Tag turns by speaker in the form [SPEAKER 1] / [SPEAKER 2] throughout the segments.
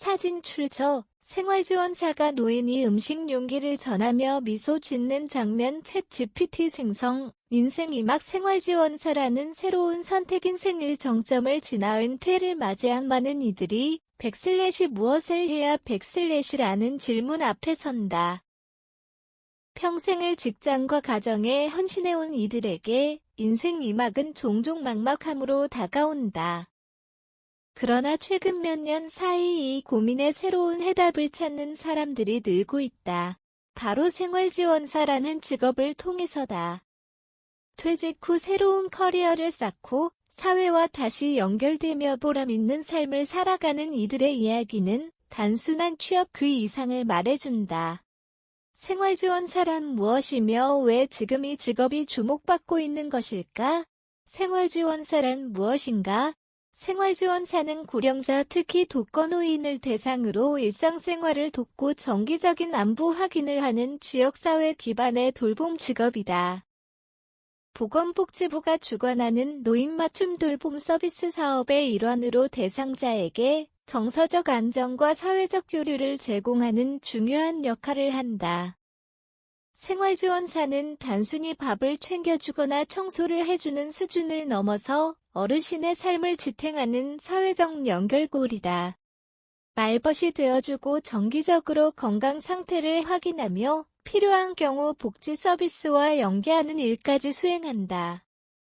[SPEAKER 1] 사진 출처 생활지원사가 노인이 음식 용기를 전하며 미소 짓는 장면 챗 GPT 생성 인생 이막 생활지원사라는 새로운 선택 인생의 정점을 지나 은퇴를 맞이한 많은 이들이 백슬래시 무엇을 해야 백슬래시라는 질문 앞에 선다. 평생을 직장과 가정에 헌신해온 이들에게 인생 이막은 종종 막막함으로 다가온다. 그러나 최근 몇 년 사이 이 고민에 새로운 해답을 찾는 사람들이 늘고 있다. 바로 생활지원사라는 직업을 통해서다. 퇴직 후 새로운 커리어를 쌓고 사회와 다시 연결되며 보람 있는 삶을 살아가는 이들의 이야기는 단순한 취업 그 이상을 말해준다. 생활지원사란 무엇이며 왜 지금 이 직업이 주목받고 있는 것일까? 생활지원사란 무엇인가? 생활지원사는 고령자 특히 독거노인을 대상으로 일상생활을 돕고 정기적인 안부 확인을 하는 지역사회 기반의 돌봄 직업이다. 보건복지부가 주관하는 노인 맞춤 돌봄 서비스 사업의 일환으로 대상자에게 정서적 안정과 사회적 교류를 제공하는 중요한 역할을 한다. 생활지원사는 단순히 밥을 챙겨주거나 청소를 해주는 수준을 넘어서 어르신의 삶을 지탱하는 사회적 연결고리다. 말벗이 되어주고 정기적으로 건강 상태를 확인하며 필요한 경우 복지 서비스와 연계하는 일까지 수행한다.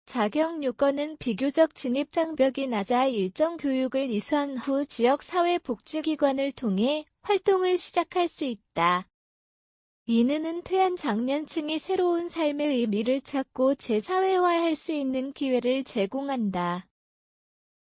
[SPEAKER 1] 자격 요건은 비교적 진입 장벽이 낮아 일정 교육을 이수한 후 지역 사회 복지기관을 통해 활동을 시작할 수 있다. 이는 은퇴한 장년층이 새로운 삶의 의미를 찾고 재사회화할 수 있는 기회를 제공한다.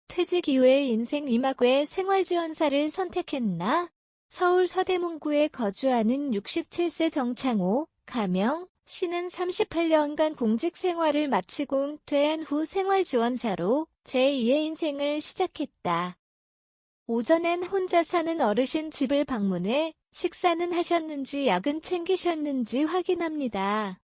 [SPEAKER 1] 퇴직 이후에 인생 이막외 생활지원사를 선택했나? 서울 서대문구에 거주하는 67세 정창호, 가명, 씨는 38년간 공직 생활을 마치고 은퇴한 후 생활지원사로 제2의 인생을 시작했다. 오전엔 혼자 사는 어르신 집을 방문해 식사는 하셨는지 약은 챙기셨는지 확인합니다.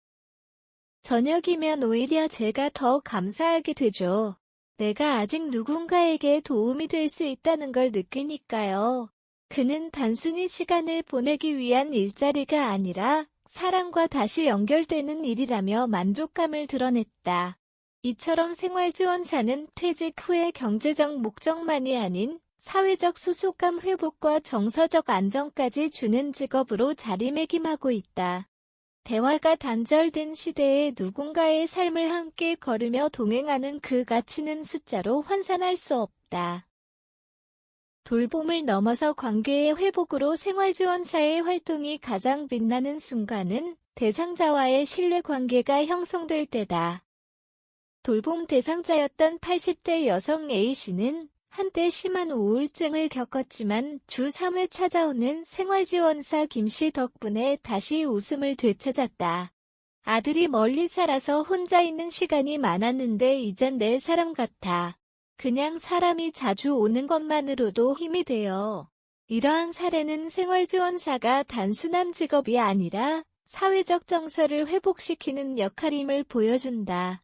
[SPEAKER 1] 저녁이면 오히려 제가 더 감사하게 되죠. 내가 아직 누군가에게 도움이 될 수 있다는 걸 느끼니까요. 그는 단순히 시간을 보내기 위한 일자리가 아니라 사람과 다시 연결되는 일이라며 만족감을 드러냈다. 이처럼 생활지원사는 퇴직 후의 경제적 목적만이 아닌 사회적 소속감 회복과 정서적 안정까지 주는 직업으로 자리매김하고 있다. 대화가 단절된 시대에 누군가의 삶을 함께 걸으며 동행하는 그 가치는 숫자로 환산할 수 없다. 돌봄을 넘어서 관계의 회복으로 생활지원사의 활동이 가장 빛나는 순간은 대상자와의 신뢰관계가 형성될 때다. 돌봄 대상자였던 80대 여성 A씨는 한때 심한 우울증을 겪었지만 주 3회 찾아오는 생활지원사 김씨 덕분에 다시 웃음을 되찾았다. 아들이 멀리 살아서 혼자 있는 시간이 많았는데 이젠 내 사람 같아. 그냥 사람이 자주 오는 것만으로도 힘이 돼요. 이러한 사례는 생활지원사가 단순한 직업이 아니라 사회적 정서를 회복시키는 역할임을 보여준다.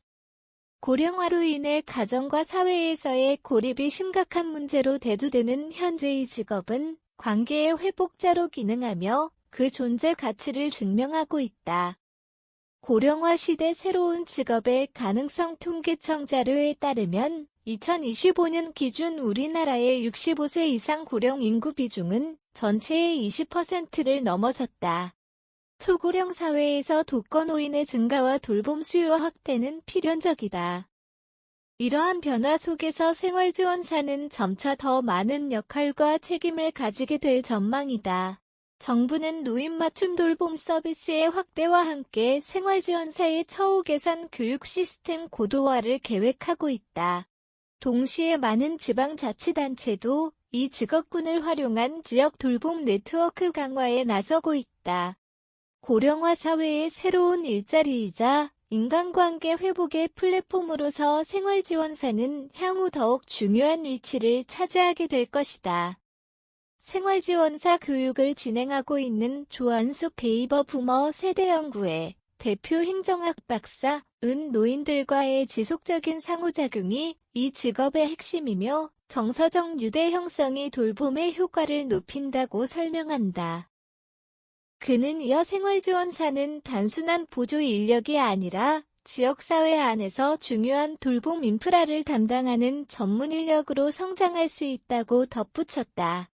[SPEAKER 1] 고령화로 인해 가정과 사회에서의 고립이 심각한 문제로 대두되는 현재의 직업은 관계의 회복자로 기능하며 그 존재 가치를 증명하고 있다. 고령화 시대 새로운 직업의 가능성 통계청 자료에 따르면 2025년 기준 우리나라의 65세 이상 고령 인구 비중은 전체의 20%를 넘어섰다. 초고령 사회에서 독거노인의 증가와 돌봄 수요 확대는 필연적이다. 이러한 변화 속에서 생활지원사는 점차 더 많은 역할과 책임을 가지게 될 전망이다. 정부는 노인 맞춤 돌봄 서비스의 확대와 함께 생활지원사의 처우 개선 교육 시스템 고도화를 계획하고 있다. 동시에 많은 지방자치단체도 이 직업군을 활용한 지역 돌봄 네트워크 강화에 나서고 있다. 고령화 사회의 새로운 일자리이자 인간관계 회복의 플랫폼으로서 생활지원사는 향후 더욱 중요한 위치를 차지하게 될 것이다. 생활지원사 교육을 진행하고 있는 조한숙 베이버 부머 세대연구회 대표 행정학 박사 은 노인들과의 지속적인 상호작용이 이 직업의 핵심이며 정서적 유대 형성이 돌봄의 효과를 높인다고 설명한다. 그는 이어 생활지원사는 단순한 보조 인력이 아니라 지역사회 안에서 중요한 돌봄 인프라를 담당하는 전문 인력으로 성장할 수 있다고 덧붙였다.